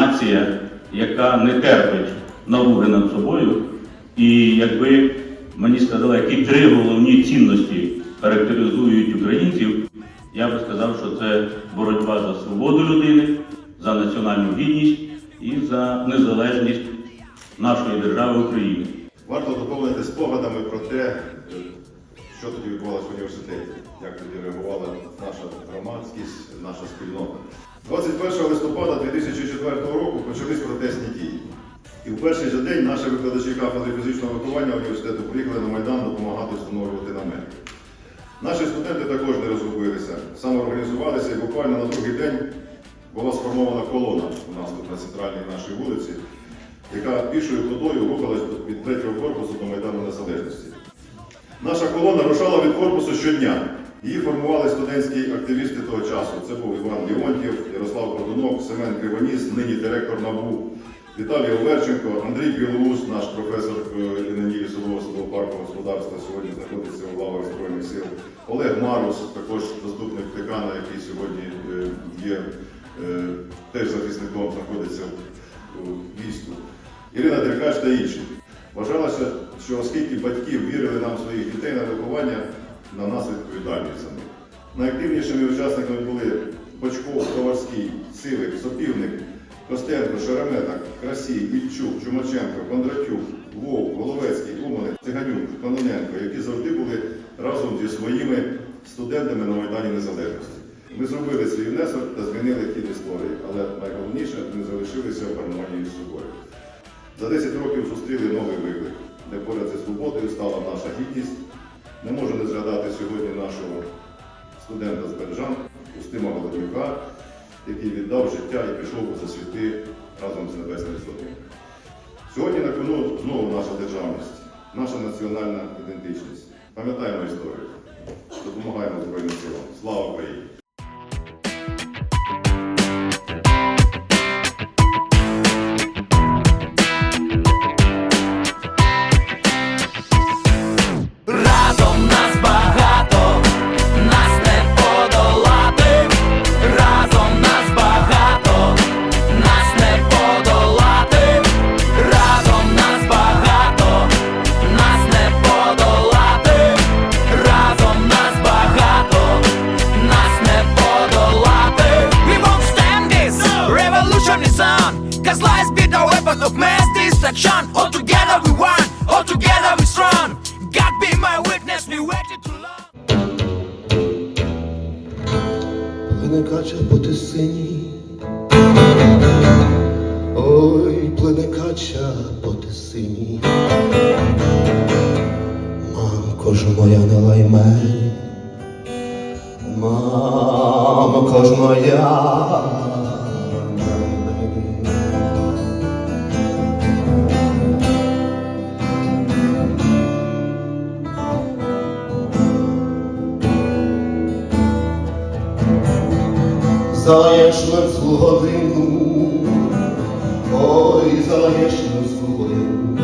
нація, яка не терпить наруги над собою. І якби мені сказали, які три головні цінності характеризують українців, я би сказав, що це боротьба за свободу людини, за національну гідність і за незалежність нашої держави України. Варто доповнити спогадами про те, е, що тоді відбувалося в університеті, як тоді реагувала наша громадськість, наша спільнота. 21 листопада 2004 року почались протестні дії. І в перший же день наші викладачі кафедри фізичного виховання університету приїхали на Майдан допомагати встановлювати намети. Наші студенти також не розгубилися, самоорганізувалися і буквально на другий день була сформована колона у нас тут на центральній нашій вулиці, яка пішою ходою рухалась від третього корпусу до Майдану Незалежності. Наша колона рушала від корпусу щодня. Її формували студентські активісти того часу. Це був Іван Леонтьєв, Ярослав Продунок, Семен Кривоніс, нині директор НАБУ, Віталій Оверченко, Андрій Білоус, наш професор е, ННІ лісового парку господарства, сьогодні знаходиться у лавах Збройних сил. Олег Марус, також заступник декана, який сьогодні е, є е, теж захисником, знаходиться в війську. Ірина Деркач та інші. Вважалося, що оскільки батьки вірили нам своїх дітей на виховання, на нас відповідальність за них. Найактивнішими учасниками були Бочков, Коварський, Сивик, Сопівник, Костенко, Шеремета, Красій, Ільчук, Чумаченко, Кондратюк, Вовк, Головецький, Уманець, Циганюк, Кононенко, які завжди були разом зі своїми студентами на Майдані Незалежності. Ми зробили свій внесок та змінили хід історії, але найголовніше ми залишилися в гармонії з собою. За 10 років зустріли новий виклик, де поряд зі свободою стала наша гідність. Не можу не згадати сьогодні нашого студента з Бережан, Устима Голоднюка, який віддав життя і пішов за засвіти разом з Небесним Сотним. Сьогодні на кону знову наша державність, наша національна ідентичність. Пам'ятаємо історію. Допомагаємо Збройним силам. Слава Україні! Плине кача по тисині, ой, плине кача по тисині. Мамко ж моя не лай мене, мамко ж моя. Заєшницю годину, ой, заєшницю годину.